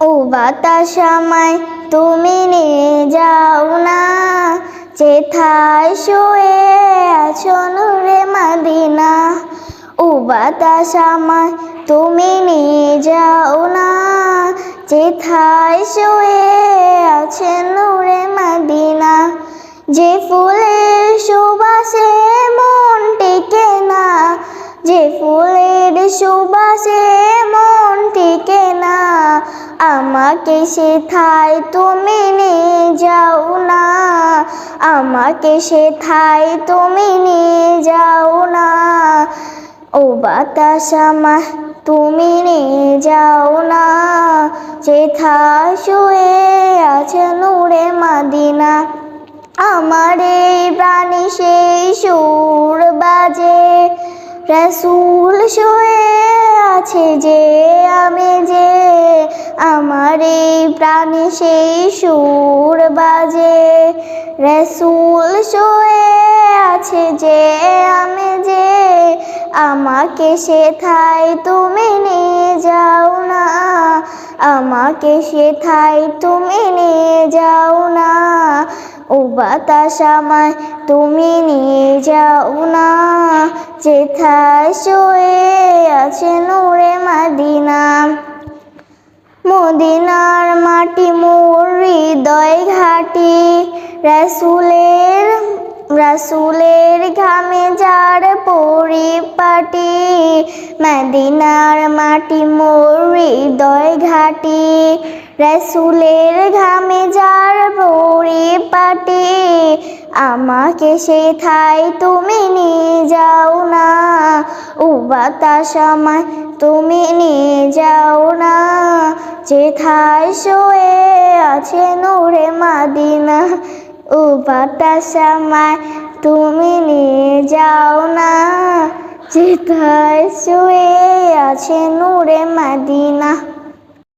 ও বাতাস তুমি নিয়ে যাও না। যেথায় শুয়ে আছো নূরে মাদিনা, ও বাতাস আমায় তুমি নিয়ে যাও না। চেথায় শুয়ে আছে নূরে মাদিনা, যে ফুলের সুবাসে মন টিকে না, যে ফুলের সুবাসে মন টিকে আমাকে সেথায় তুমি নিয়ে যাও না। আমাকে সেথায় তুমি নিয়ে যাও না। ও বাতাস আমায় তুমি নিয়ে যাও না। যেথায় শুয়ে আছে নূরে মাদিনা, আমার এই প্রাণী সেই সুর বাজে। রসুল শুয়ে আছে যে আমি যে আমার প্রাণী সেই সুর বাজে। রসুল শোয়ে আছে যে আমি যে। আমাকে সে থাই তুমি নিয়ে যাও না। আমাকে সে থাই তুমি নিয়ে যাও না। ও বাতাস আমায় তুমি নিয়ে যাও না। যেথায় শোয়ে আছে নূরে মাদিনা। মদিনার মাটি মোর হৃদয় ঘাটি। রাসুলের রাসুলের ঘামে যার পরিপাটি। মদিনার মাটি মোর হৃদয় ঘাটি। রাসুলের ঘামে যার পরিপাটি। আমাকে সে সেথায় তুমি নিয়ে যাও না। ও বাতাস আমায় তুমি নিয়ে যাও যেথায় শোয়ে আছে নূরে মাদিনা, ও বাতাস আমায় তুমি নিয়ে যাও না। যেথায় শুয়ে আছে নূরে মাদিনা